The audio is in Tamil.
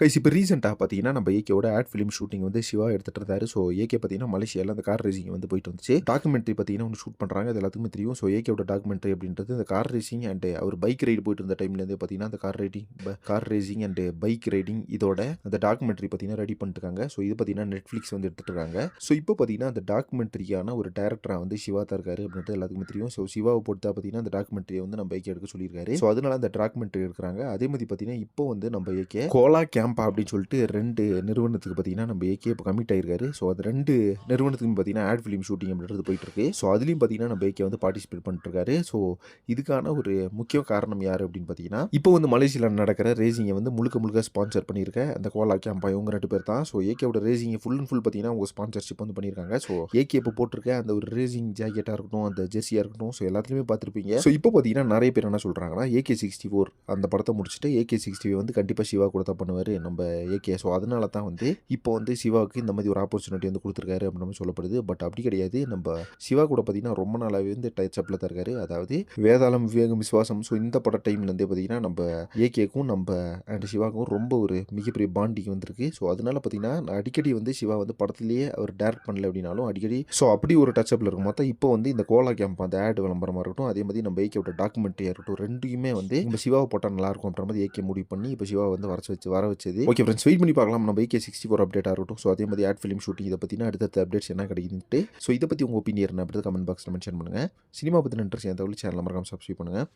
கைஸ் இப்போ ரீசெண்டாக பார்த்தீங்கன்னா நம்ம ஏகேவோட ஆட் ஃபிலிம் ஷூட்டிங் வந்து சிவா எடுத்துகிட்டு இருந்தாரு. ஸோ ஏகே பார்த்தீங்கன்னா மலேசியாவில் அந்த கார் ரேசிங் வந்து போயிட்டு வந்துச்சு. டாக்குமெண்ட்ரி பார்த்தீங்கன்னா ஒன்று ஷூட் பண்ணுறாங்க அது எல்லாத்துக்குமே தெரியும். ஸோ ஏகேவோட டாக்குமெண்ட்ரி அப்படின்றது இந்த கார் ரேசிங் அண்ட் அவர் பைக் ரைடு போயிட்டு இருந்த டைம்லேருந்து பார்த்தீங்கன்னா அந்த car riding car racing and bike riding இதோட அந்த டாக்குமெண்ட்ரி பார்த்தீங்கன்னா ரெடி பண்ணிட்டுருக்காங்க ஸோ இது பார்த்தீங்கன்னா நெட்ஃப்ளிக்ஸ் வந்து எடுத்துகிட்டு இருக்காங்க. ஸோ இப்போ பார்த்தீங்கன்னா அந்த டாக்குமெண்ட்ரிக்கான ஒரு டேரக்டராக வந்து சிவா தான் இருக்காரு அப்படின்றது எல்லாத்துக்குமே தெரியும். ஸோ சிவாவை பொறுத்தா பார்த்தீங்கன்னா அந்த டாக்குமெண்ட்ரியை வந்து நம்ம பைக் எடுக்க சொல்லியிருக்காரு. ஸோ அதனால அந்த டாக்குமெண்ட்ரி எடுக்கிறாங்க. அதே மாதிரி பார்த்தீங்கன்னா இப்போ வந்து நம்ம ஏகே கோலா கேம் கேம்பா அப்படின்னு சொல்லிட்டு ரெண்டு நிறுவனத்துக்கு பார்த்தீங்கன்னா நம்ம ஏகே இப்போ கமிட் ஆயிருக்காரு. ஸோ அது ரெண்டு நிறுவனத்துக்கும் பார்த்தீங்கன்னா ஆட் ஃபிலிம் ஷூட்டிங் அப்படின்றது போயிட்டு இருக்கு ஸோ அதுலேயும் பார்த்தீங்கன்னா நம்ம ஏகே வந்து பார்ட்டிசிபேட் பண்ணிட்டு இருக்காரு ஸோ இதுக்கான ஒரு முக்கிய காரணம் யார் அப்படின்னு பார்த்தீங்கன்னா இப்போ வந்து மலேசியாவில் நடக்கிற ரேசிங்கை வந்து முழுக்க முழுக்க ஸ்பான்சர் பண்ணியிருக்க அந்த கோலா கேம்பா இவங்க ரெண்டு பேர் தான். ஸோ ஏகேவோட ரேசிங்கை ஃபுல் அண்ட் ஃபுல் பார்த்தீங்கன்னா அவங்க ஸ்பான்சர்ஷிப் வந்து பண்ணியிருக்காங்க. ஸோ ஏகே இப்போ போட்டிருக்க அந்த ஒரு ரேசிங் ஜாக்கெட்டாக இருக்கட்டும் அந்த ஜெர்சியாக இருக்கட்டும் ஸோ எல்லாத்துலேயுமே பார்த்துருப்பீங்க. ஸோ இப்போ பார்த்தீங்கன்னா நிறைய பேர் என்ன சொல்கிறாங்கன்னா ஏகே சிக்ஸ்டி ஃபோர் அந்த படத்தை முடிச்சுட்டு ஏகே சிக்ஸ்டி வந்து கண்டிப்பாக சிவா கூட தான் பண்ணுவார். நம்ம ஏகே ஸோ அதனால தான் வந்து இப்போ வந்து சிவாவுக்கு இந்த மாதிரி ஒரு ஆப்பர்ச்சுனிட்டி வந்து கொடுத்துருக்காரு அப்படின்னு சொல்லப்படுது. பட் அப்படி கிடையாது. நம்ம சிவா கூட பார்த்தீங்கன்னா ரொம்ப நாளாகவே வந்து டச் அப்பில் தான் இருக்காரு. அதாவது வேதாளம் விவேகம் விசுவாசம். ஸோ இந்த பட டைம்லேருந்தே பார்த்தீங்கன்னா நம்ம ஏகேக்கும் நம்ம அண்ட் சிவாவுக்கும் ரொம்ப ஒரு மிகப்பெரிய பாண்டிங் வந்திருக்கு. ஸோ அதனால பார்த்தீங்கன்னா நான் அடிக்கடி வந்து சிவா வந்து படத்துலேயே அவர் டேரக்ட் பண்ணல அப்படின்னாலும் அடிக்கடி ஸோ அப்படி ஒரு டச் அப்பில் இருக்கும். மொத்தம் இப்போ வந்து இந்த கோலா கேம்ப் அந்த ஆட் விளம்பரமாக இருக்கட்டும் அதே மாதிரி நம்ம ஏகேவோட டாக்குமெண்ட்ரியாக இருக்கட்டும் ரெண்டுமே வந்து நம்ம சிவாவை போட்டால் நல்லாயிருக்கும் அப்படின்ற மாதிரி ஏகே முடிவு பண்ணி இப்போ சிவா வந்து வர வச்சு வர வச்சு வச்சது ஓகே ஃப்ரெண்ட்ஸ் வெயிட் பண்ணி பார்க்கலாம். நம்ம ஏகே சிக்ஸ்டி ஃபோர் அப்டேட் ஆகட்டும். ஸோ அதே மாதிரி ஆட் ஃபிலிம் ஷூட்டிங் இதை பற்றினா அடுத்தடுத்த அப்டேட்ஸ் என்ன கிடைக்குதுன்ட்டு. ஸோ இதை பற்றி உங்கள் ஒப்பீனியன் அப்படின்றது கமெண்ட் பாக்ஸில் மென்ஷன் பண்ணுங்கள் சினிமா பற்றின இன்ட்ரெஸ்ட் என் தகவல் சேனல் மறக்காம சப்ஸ்கிரைப் பண்ணுங்கள்